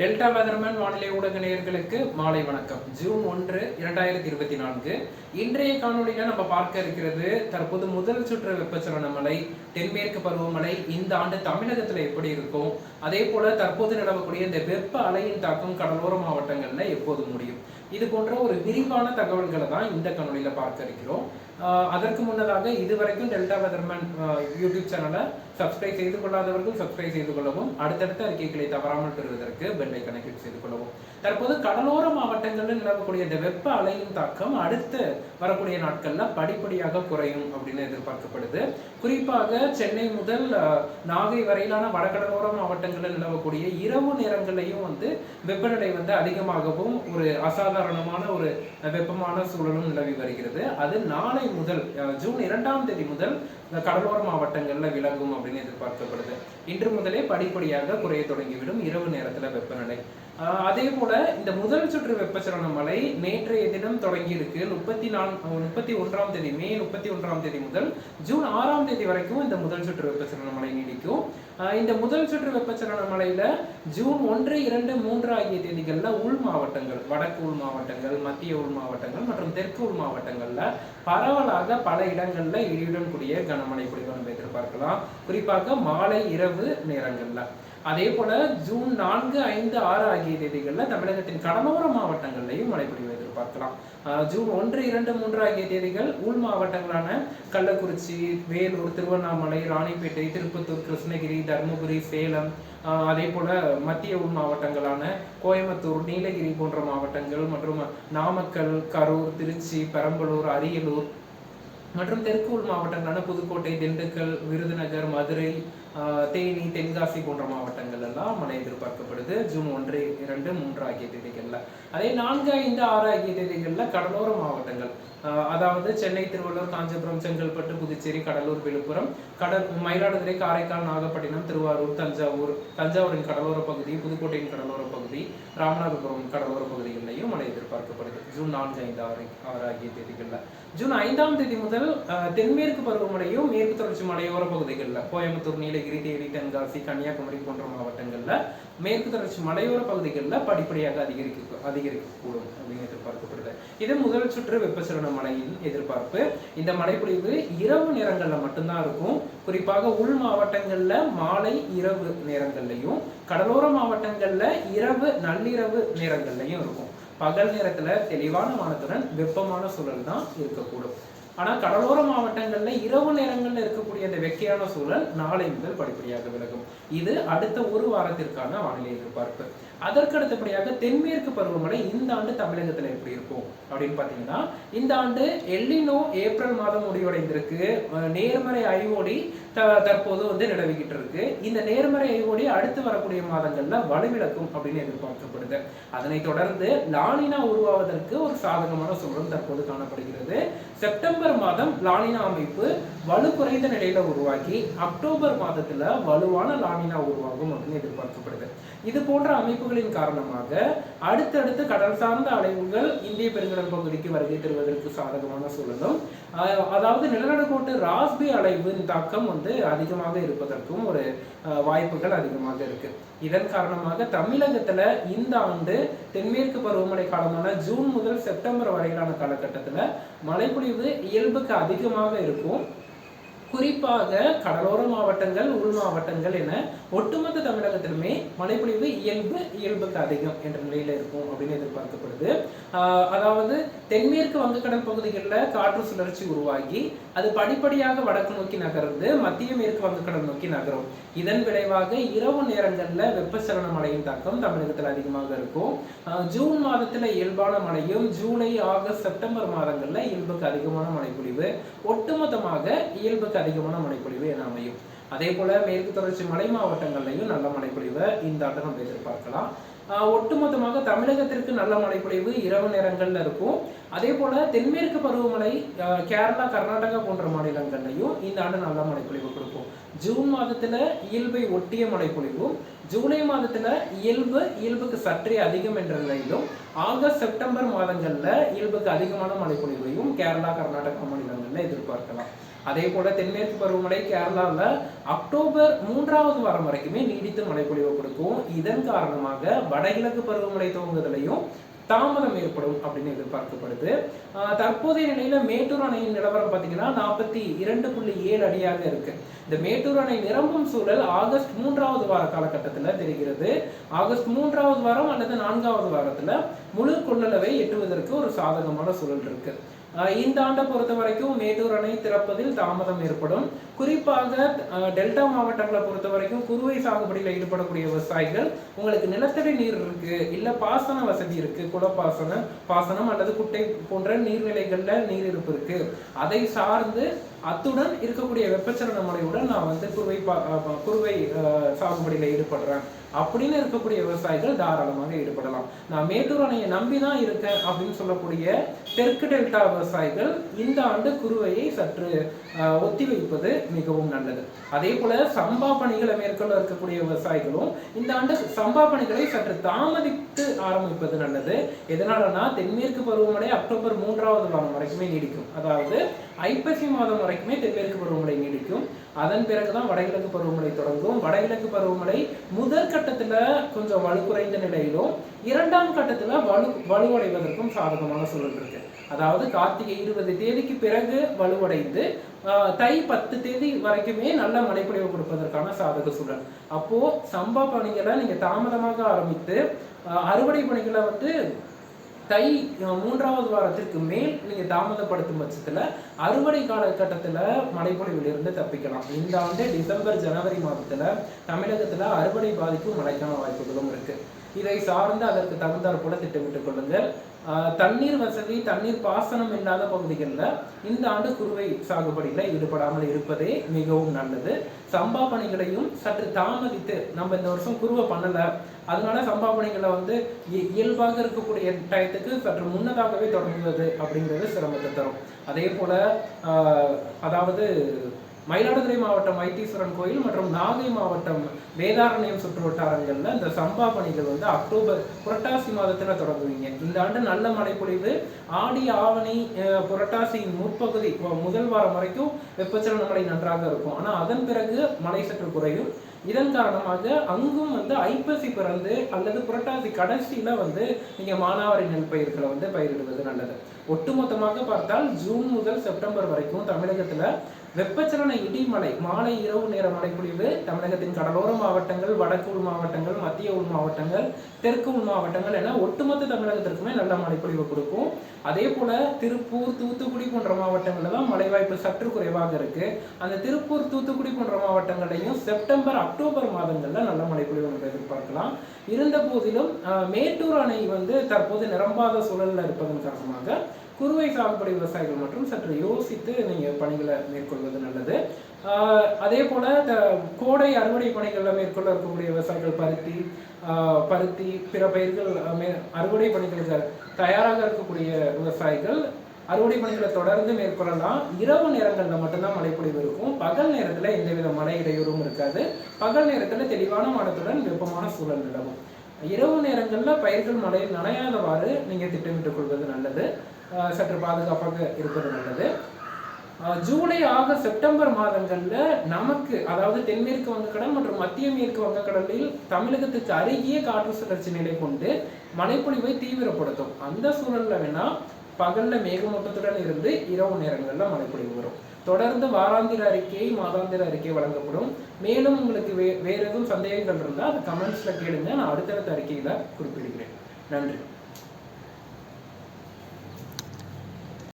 Delta weatherman வானிலை ஊடக நேயர்களுக்கு மாலை வணக்கம். ஜூன் ஒன்று இரண்டாயிரத்தி இருபத்தி நான்கு. இன்றைய காணொலியில் நம்ம பார்க்க இருக்கிறது தற்போது முதல் சுற்று வெப்பச்சலன மழை தென்மேற்கு பருவமழை இந்த ஆண்டு தமிழகத்தில் எப்படி இருக்கும்? அதே போல தற்போது நிலவக்கூடிய இந்த வெப்ப அலையின் தாக்கம் கடலோர மாவட்டங்கள்ல எப்போது முடியும்? இது போன்ற ஒரு விரிவான தகவல்களை தான் இந்த காணொலியில் பார்க்க இருக்கிறோம். அதற்கு முன்னதாக இதுவரைக்கும் டெல்டா வெதர்மேன் யூடியூப் சேனலை சப்ஸ்கிரைப் செய்து கொள்ளாதவர்கள் சப்ஸ்கிரைப் செய்து கொள்ளவும். அடுத்தடுத்த அறிக்கைகளை தவறாமல் பெறுவதற்கு பெல்லை ஐக்கனை செய்து கொள்ளவும். தற்போது கடலோர மாவட்டங்களில் நிலவக்கூடிய இந்த வெப்ப அலையின் தாக்கம் அடுத்து வரக்கூடிய நாட்களில் படிப்படியாக குறையும் அப்படின்னு எதிர்பார்க்கப்படுது. குறிப்பாக சென்னை முதல் நாகை வரையிலான வடகடலோர மாவட்டங்களில் நிலவக்கூடிய இரவு நேரங்களையும் வந்து வெப்பநிலை வந்து அதிகமாகவும் ஒரு அசாதாரணமான ஒரு வெப்பமான சூழலும் நிலவி வருகிறது. அது நாளை முதல் ஜூன் இரண்டாம் தேதி முதல் இந்த கடலோர மாவட்டங்களில் விலகும் அப்படின்னு எதிர்பார்க்கப்படுது. இன்று முதலே படிப்படியாக குறைய தொடங்கிவிடும் இரவு நேரத்தில் வெப்பநிலை. அதே போல இந்த முதல் சுற்று வெப்பச்சலன மழை நேற்றைய தினம் தொடங்கி இருக்கு முப்பத்தி நான்கு முப்பத்தி ஒன்றாம் தேதி மே முப்பத்தி ஒன்றாம் தேதி முதல் ஜூன் ஆறாம் தேதி வரைக்கும் இந்த முதல் சுற்று வெப்பச்சலன மழை நீடிக்கும். ஆஹ், இந்த முதல் சுற்று வெப்பச்சலன மழையில ஜூன் ஒன்று இரண்டு மூன்று ஆகிய தேதிகள்ல உள் மாவட்டங்கள் வடக்கு உள் மாவட்டங்கள் மத்திய உள் மாவட்டங்கள் மற்றும் தெற்கு உள் மாவட்டங்கள்ல பரவலாக பல இடங்கள்ல இடியுடன் கூடிய கனமழை பொழிவு நம்ம எதிர்பார்க்கலாம். குறிப்பாக மாலை இரவு நேரங்கள்ல. அதே போல ஜூன் நான்கு ஐந்து ஆறு ஆகிய தேதிகளில் தமிழகத்தின் கடலோர மாவட்டங்கள்லையும் மழை பொழிவு எதிர்பார்க்கலாம் ஜூன் ஒன்று இரண்டு மூன்று ஆகிய தேதிகள் உள் மாவட்டங்களான கள்ளக்குறிச்சி வேலூர் திருவண்ணாமலை ராணிப்பேட்டை திருப்பத்தூர் கிருஷ்ணகிரி தருமபுரி சேலம் அதே போல மத்திய உள் மாவட்டங்களான கோயம்புத்தூர் நீலகிரி போன்ற மாவட்டங்கள் மற்றும் நாமக்கல் கரூர் திருச்சி பெரம்பலூர் அரியலூர் மற்றும் தெற்கு உள் மாவட்டங்களான புதுக்கோட்டை திண்டுக்கல் விருதுநகர் மதுரை தேனி தென்காசி போன்ற மாவட்டங்கள் எல்லாம் மழை எதிர்பார்க்கப்படுது. ஜூன் ஒன்று இரண்டு மூன்று ஆகிய தேதிகளில். அதே நான்கு ஐந்து ஆறு ஆகிய தேதிகளில் கடலோர மாவட்டங்கள் அதாவது சென்னை திருவள்ளூர் காஞ்சிபுரம் செங்கல்பட்டு புதுச்சேரி கடலூர் விழுப்புரம் கடல் மயிலாடுதுறை காரைக்கால் நாகப்பட்டினம் திருவாரூர் தஞ்சாவூர் தஞ்சாவூரின் கடலோர பகுதி புதுக்கோட்டையின் கடலோர பகுதி ராமநாதபுரம் கடலோர பகுதிகளிலையும் மழை எதிர்பார்க்கப்படுது. ஜூன் நான்கு ஐந்து ஆறு ஆறு ஆகிய தேதிகளில். ஜூன் ஐந்தாம் தேதி முதல் தென்மேற்கு பருவமழையும் மேற்கு தொடர்ச்சி மலையோர பகுதிகளில் கோயம்புத்தூர் நீலகிரி தேனி தென்காசி கன்னியாகுமரி போன்ற மாவட்டங்களில் மேற்கு தொடர்ச்சி மலையோர பகுதிகளில் படிப்படியாக அதிகரிக்க அதிகரிக்கக்கூடும் அப்படின்னு எதிர்பார்க்கப்படுது. இது முதல் சுற்று வெப்பச்சலன மழையின் எதிர்பார்ப்பு. இந்த மழைப்பொழிவு இரவு நேரங்களில் மட்டும்தான் இருக்கும். குறிப்பாக உள் மாவட்டங்களில் மாலை இரவு நேரங்கள்லையும் கடலோர மாவட்டங்களில் இரவு நள்ளிரவு நேரங்கள்லையும் இருக்கும். பகல் நேரத்தில் தெளிவான வானத்துடன் வெப்பமான சூழல் தான் இருக்கக்கூடும். ஆனால் கடலோர மாவட்டங்களில் இரவு நேரங்களில் இருக்கக்கூடிய அந்த வெக்கையான சூழல் நாளை முதல் படிப்படியாக விலகும். இது அடுத்த ஒரு வாரத்திற்கான வானிலை எதிர்பார்ப்பு. அதற்கு அடுத்தபடியாக தென்மேற்கு பருவமழை இந்த ஆண்டு தமிழகத்தில் எப்படி இருக்கும்? அப்படின்னு பார்த்தீங்கன்னா இந்த ஆண்டு எல்லினோ ஏப்ரல் மாதம் முடிவடைந்திருக்கு. நேர்மறை ஐஓடி த- தற்போது வந்து நிலவிக்கிட்டு இருக்கு. இந்த நேர்மறை ஐஓடி அடுத்து வரக்கூடிய மாதங்களில் வலுவிழக்கும் அப்படின்னு எதிர்பார்க்கப்படுது. அதனைத் தொடர்ந்து லானினா உருவாவதற்கு ஒரு சாதகமான சூழல் தற்போது காணப்படுகிறது. செப்டம்பர் மாதம் லானினா அமைப்பு வலு குறைந்த நிலையில உருவாகி அக்டோபர் மாதத்துல வலுவான லாமினா உருவாகும் அப்படின்னு எதிர்பார்க்கப்படுது. இது போன்ற அமைப்புகளின் காரணமாக அடுத்தடுத்து கடல் சார்ந்த அலைவுகள் இந்திய பெருங்கடல் பகுதிக்கு வருகை தருவதற்கு சாதகமான சூழலும் அதாவது நிலநடுக்கோட்டு ராஸ்பி அலைவின் தாக்கம் வந்து அதிகமாக இருப்பதற்கும் ஒரு வாய்ப்புகள் அதிகமாக இருக்கு. இதன் காரணமாக தமிழகத்துல இந்த ஆண்டு தென்மேற்கு பருவமழை காலமான ஜூன் முதல் செப்டம்பர் வரையிலான காலகட்டத்துல மழைப்பொழிவு இயல்புக்கு அதிகமாக இருக்கும். குறிப்பாக கடலோர மாவட்டங்கள் உள் மாவட்டங்கள் என ஒட்டுமொத்த தமிழகத்திலுமே மழைப்பொழிவு இயல்பு இயல்புக்கு அதிகம் என்ற நிலையில இருக்கும் அப்படின்னு எதிர்பார்க்கப்படுது. ஆஹ் அதாவது தென்மேற்கு வங்கக்கடல் பகுதிகளில் காற்று சுழற்சி உருவாகி அது படிப்படியாக வடக்கு நோக்கி நகர்ந்து மத்திய மேற்கு வங்கக்கடல் நோக்கி நகரும். இதன் விளைவாக இரவு நேரங்களில் வெப்பச்சலன மழையின் தாக்கம் தமிழகத்தில் அதிகமாக இருக்கும். ஜூன் மாதத்துல இயல்பான மழையும் ஜூலை ஆகஸ்ட் செப்டம்பர் மாதங்களில் இயல்புக்கு அதிகமான மழைப்பொழிவு. ஒட்டுமொத்தமாக இயல்புக்கு அதிகமான மழைப்பொழிவு என அமையும். அதே போல மேற்கு தொடர்ச்சி மலை மாவட்டங்கள்லையும் நல்ல மழைப்பொழிவை இந்த ஆண்டு நம்ம எதிர்பார்க்கலாம் ஒட்டுமொத்தமாக தமிழகத்திற்கு நல்ல மழைப்பொழிவு இரவு நேரங்கள்ல இருக்கும். அதே போல தென்மேற்கு பருவமழை கேரளா கர்நாடகா போன்ற மாநிலங்கள்லையும் இந்த ஆண்டு நல்ல மழைப்பொழிவு கொடுக்கும். ஜூன் மாதத்துல இயல்பை ஒட்டிய மழைப்பொழிவும் ஜூலை மாதத்துல இயல்பு இயல்புக்கு சற்றே அதிகம் என்ற நிலையிலும் ஆகஸ்ட் செப்டம்பர் மாதங்கள்ல இயல்புக்கு அதிகமான மழைப்பொழிவையும் கேரளா கர்நாடகா மாநிலங்கள்ல எதிர்பார்க்கலாம். அதே போல தென்மேற்கு பருவமழை கேரளாவில் அக்டோபர் மூன்றாவது வாரம் வரைக்குமே நீடித்து மழைப்பொழிவு கொடுக்கும். இதன் காரணமாக வடகிழக்கு பருவமழை துவங்குதலையும் தாமதம் ஏற்படும் அப்படின்னு எதிர்பார்க்கப்படுது. தற்போதைய நிலையில மேட்டூர் அணையின் நிலவரம் பார்த்தீங்கன்னா நாற்பத்தி இரண்டு புள்ளி ஏழு அடியாக இருக்கு. இந்த மேட்டூர் அணை நிரம்பும் சூழல் ஆகஸ்ட் மூன்றாவது வார காலகட்டத்தில் தெரிகிறது. ஆகஸ்ட் மூன்றாவது வாரம் அல்லது நான்காவது வாரத்துல முழு கொள்ளளவை எட்டுவதற்கு ஒரு சாதகமான சூழல் இருக்கு. இந்த ஆண்டை பொறுத்த வரைக்கும் மேட்டூர் அணை திறப்பதில் தாமதம் ஏற்படும். குறிப்பாக டெல்டா மாவட்டங்களை பொறுத்த வரைக்கும் குறுவை சாகுபடியில் ஈடுபடக்கூடிய விவசாயிகள் உங்களுக்கு நிலத்தடி நீர் இருக்கு இல்ல பாசன வசதி இருக்கு குளப்பாசன பாசனம் அல்லது குட்டை போன்ற நீர்நிலைகள்ல நீர் இருப்பு இருக்கு. அதை சார்ந்து அத்துடன் இருக்கக்கூடிய வெப்பச்சலன முறையுடன் நான் வந்து குறுவை பா குறுவை சாகுபடியில் ஈடுபடுறேன். அப்படின்னு இருக்கக்கூடிய விவசாயிகள் தாராளமாக ஈடுபடலாம். நான் மேட்டூர் அணையை நம்பி தான் இருக்கேன் அப்படின்னு சொல்லக்கூடிய தெற்கு டெல்டா விவசாயிகள் இந்த ஆண்டு குறுவையை சற்று ஒத்தி வைப்பது மிகவும் நல்லது. அதே போல சம்பா பணிகளை மேற்கொள்ள இருக்கக்கூடிய விவசாயிகளும் இந்த ஆண்டு சம்பா பணிகளை சற்று தாமதித்து ஆரம்பிப்பது நல்லது. எதனாலனா தென்மேற்கு பருவமழை அக்டோபர் மூன்றாவது வாரம் வரைக்குமே நீடிக்கும். அதாவது ஐப்பசி மாதம் வரைக்குமே தென்மேற்கு பருவமழை நீடிக்கும். அதன் பிறகுதான் வடகிழக்கு பருவமழை தொடங்கும். வடகிழக்கு பருவமழை முதல் கட்டத்துல கொஞ்சம் வலுக்குறைந்த நிலையிலும் இரண்டாம் கட்டத்துல வலு வலுவடைவதற்கும் சாதகமான சூழல் இருக்கு. அதாவது கார்த்திகை இருபது தேதிக்கு பிறகு வலுவடைந்து ஆஹ், தை பத்து தேதி வரைக்குமே நல்ல மழைப்பொழிவு கொடுப்பதற்கான சாதக சூழல். அப்போ சம்பா பணிகளை நீங்க தாமதமாக ஆரம்பித்து அறுவடை பணிகளை வந்து தை மூன்றாவது வாரத்திற்கு மேல் நீங்க தாமதப்படுத்தும் பட்சத்துல அறுவடை காலகட்டத்தில் மழைப்பொழிவிலிருந்து தப்பிக்கலாம். இந்த ஆண்டு டிசம்பர் ஜனவரி மாதத்துல தமிழகத்துல அறுவடை பாதிக்கும் மழைக்கான வாய்ப்புகளும் இருக்கு. இதை சார்ந்து அதற்கு தகுந்தாற் போல திட்டமிட்டுக் கொள்ளுங்கள். தண்ணீர் வசதி தண்ணீர் பாசனம் இல்லாத பகுதிகளில் இந்த ஆண்டு குறுவை சாகுபடியில் ஈடுபடாமல் இருப்பதே மிகவும் நல்லது. சம்பா பணிகளையும் சற்று தாமதித்து நம்ம இந்த வருஷம் குருவை பண்ணலை. அதனால சம்பா பணிகளை வந்து இ- இயல்பாக இருக்கக்கூடிய டயத்துக்கு சற்று முன்னதாகவே தொடங்குவது அப்படிங்கிறது சிரமத்தை தரும். அதே போல அதாவது மயிலாடுதுறை மாவட்டம் வைத்தீஸ்வரன் கோயில் மற்றும் நாகை மாவட்டம் வேதாரண்யம் சுற்று வட்டாரங்களில் இந்த சம்பா பணிகள் வந்து அக்டோபர் புரட்டாசி மாதத்துல தொடங்குவீங்க. இந்த ஆண்டு நல்ல மழைப்பொழிவு ஆடி ஆவணி அஹ், புரட்டாசியின் முற்பகுதி முதல் வாரம் வரைக்கும் வெப்பச்சலன மழை நன்றாக இருக்கும். ஆனா அதன் பிறகு மழை சற்று குறையும். இதன் காரணமாக அங்கும் வந்து ஐப்பசி பிறந்து அல்லது புரட்டாசி கடைசியில வந்து நீங்க மானாவாரி நெல் பயிர்களை வந்து பயிரிடுவது நல்லது. ஒட்டுமொத்தமாக பார்த்தால் ஜூன் முதல் செப்டம்பர் வரைக்கும் தமிழகத்துல வெப்பச்சலன இடிமலை மாலை இரவு நேர மழைப்பொழிவு தமிழகத்தின் கடலோர மாவட்டங்கள் வடக்கு உள் மாவட்டங்கள் மத்திய உள் மாவட்டங்கள் தெற்கு உள் மாவட்டங்கள் என ஒட்டுமொத்த தமிழகத்திற்குமே நல்ல மழைப்பொழிவு கொடுக்கும். அதே போல திருப்பூர் தூத்துக்குடி போன்ற மாவட்டங்கள்ல தான் மழை வாய்ப்பு சற்று குறைவாக இருக்கு. அந்த திருப்பூர் தூத்துக்குடி போன்ற மாவட்டங்களையும் செப்டம்பர் அக்டோபர் மாதங்கள்ல நல்ல மழைப்பொழிவு நம்ம எதிர்பார்க்கலாம். இருந்த போதிலும் மேட்டூர் அணை வந்து தற்போது நிரம்பாத சூழலில் இருப்பதன் காரணமாக குறுவை சாகுபடி விவசாயிகள் மற்றும் சற்று யோசித்து நீங்கள் பணிகளை மேற்கொள்வது நல்லது. அதே போல் இந்த கோடை அறுவடை பணிகளில் மேற்கொள்ள இருக்கக்கூடிய விவசாயிகள் பருத்தி பருத்தி பிற பயிர்கள் மே- அறுவடை பணிகளுக்கு தயாராக இருக்கக்கூடிய விவசாயிகள் அறுவடை பணிகளை தொடர்ந்து மேற்கொள்ளலாம். இரவு நேரங்களில் மட்டும்தான் மழைப்பொழிவு இருக்கும். பகல் நேரத்தில் எந்தவித மழை இடையூறும் இருக்காது. பகல் நேரத்தில் தெளிவான மனத்துடன் வெப்பமான சூழல் நிலவும். இரவு நேரங்களில் பயிர்கள் மழையில் நனையாதவாறு நீங்கள் திட்டமிட்டுக் கொள்வது நல்லது. சற்று பாதுகாப்பாக இருப்பது நல்லது. ஜூலை ஆகஸ்ட் செப்டம்பர் மாதங்களில் நமக்கு அதாவது தென்மேற்கு வங்கக்கடல் மற்றும் மத்திய மேற்கு வங்கக்கடலில் தமிழகத்துக்கு அருகே காற்று சுழற்சி நிலை கொண்டு மழைப்பொழிவை தீவிரப்படுத்தும். அந்த சூழல்ல வேணால் பகலில் மேகமூட்டத்துடன் இருந்து இரவு நேரங்களில் மழைப்பொழிவு வரும். தொடர்ந்து வாராந்திர அறிக்கை மாதாந்திர அறிக்கை வழங்கப்படும். மேலும் உங்களுக்கு வே வேறு எதுவும் சந்தேகங்கள் இருந்தால் அது கமெண்ட்ஸில் கேளுங்க. நான் அடுத்தடுத்த அறிக்கையில் குறிப்பிடுகிறேன். நன்றி.